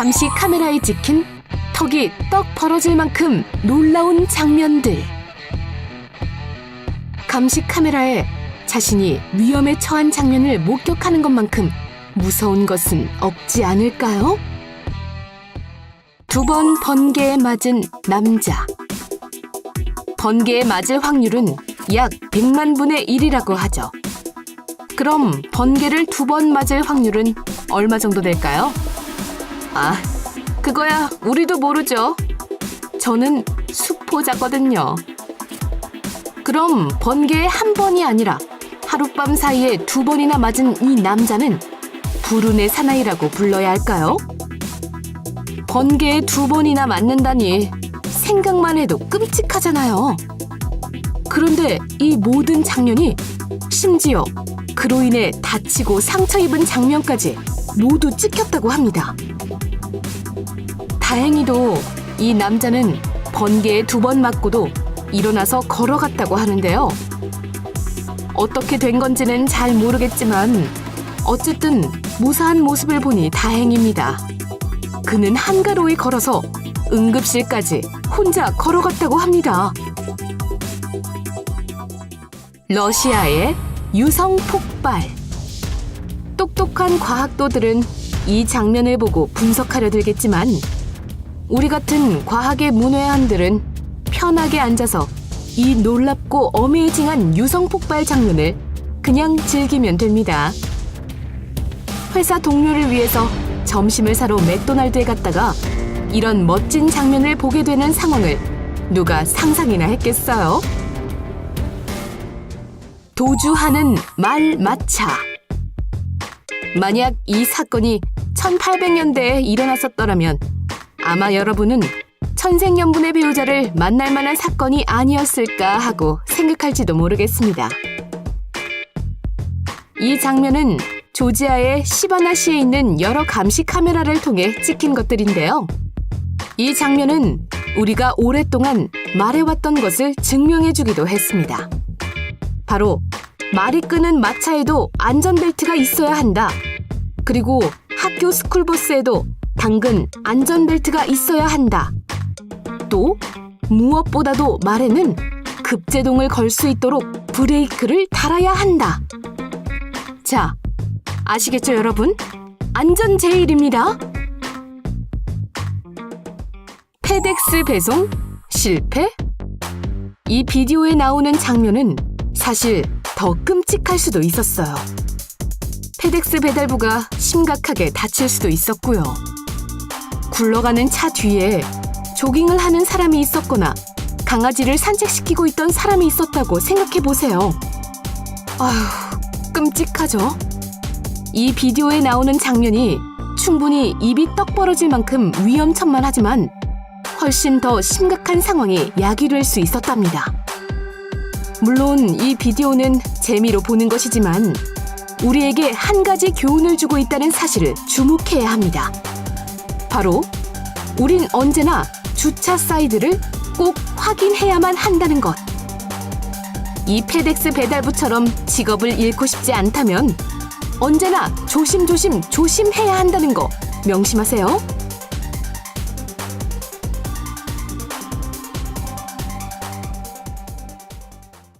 감시 카메라에 찍힌 턱이 떡 벌어질 만큼 놀라운 장면들. 감시 카메라에 자신이 위험에 처한 장면을 목격하는 것만큼 무서운 것은 없지 않을까요? 두 번 번개에 맞은 남자. 번개에 맞을 확률은 약 100만 분의 1이라고 하죠. 그럼 번개를 두 번 맞을 확률은 얼마 정도 될까요? 아, 그거야 우리도 모르죠. 저는 수포자거든요. 그럼 번개에 한 번이 아니라 하룻밤 사이에 두 번이나 맞은 이 남자는 불운의 사나이라고 불러야 할까요? 번개에 두 번이나 맞는다니 생각만 해도 끔찍하잖아요. 그런데 이 모든 장면이 심지어 그로 인해 다치고 상처 입은 장면까지 모두 찍혔다고 합니다. 다행히도 이 남자는 번개에 두 번 맞고도 일어나서 걸어갔다고 하는데요. 어떻게 된 건지는 잘 모르겠지만 어쨌든 무사한 모습을 보니 다행입니다. 그는 한가로이 걸어서 응급실까지 혼자 걸어갔다고 합니다. 러시아의 유성 폭발. 똑똑한 과학도들은 이 장면을 보고 분석하려 들겠지만 우리 같은 과학의 문외한들은 편하게 앉아서 이 놀랍고 어메이징한 유성 폭발 장면을 그냥 즐기면 됩니다. 회사 동료를 위해서 점심을 사러 맥도날드에 갔다가 이런 멋진 장면을 보게 되는 상황을 누가 상상이나 했겠어요? 도주하는 말 마차. 만약 이 사건이 1800년대에 일어났었더라면 아마 여러분은 천생연분의 배우자를 만날 만한 사건이 아니었을까 하고 생각할지도 모르겠습니다. 이 장면은 조지아의 시바나시에 있는 여러 감시 카메라를 통해 찍힌 것들인데요. 이 장면은 우리가 오랫동안 말해왔던 것을 증명해주기도 했습니다. 바로 말이 끄는 마차에도 안전벨트가 있어야 한다. 그리고 학교 스쿨버스에도 당근 안전벨트가 있어야 한다. 또 무엇보다도 말에는 급제동을 걸 수 있도록 브레이크를 달아야 한다. 자, 아시겠죠, 여러분? 안전 제일입니다. 페덱스 배송 실패? 이 비디오에 나오는 장면은 사실 더 끔찍할 수도 있었어요. 페덱스 배달부가 심각하게 다칠 수도 있었고요. 굴러가는 차 뒤에 조깅을 하는 사람이 있었거나 강아지를 산책시키고 있던 사람이 있었다고 생각해 보세요. 아휴, 끔찍하죠? 이 비디오에 나오는 장면이 충분히 입이 떡 벌어질 만큼 위험천만하지만 훨씬 더 심각한 상황이 야기될 수 있었답니다. 물론 이 비디오는 재미로 보는 것이지만 우리에게 한 가지 교훈을 주고 있다는 사실을 주목해야 합니다. 바로 우린 언제나 주차 사이드를 꼭 확인해야만 한다는 것. 이 페덱스 배달부처럼 직업을 잃고 싶지 않다면 언제나 조심조심 조심해야 한다는 거 명심하세요.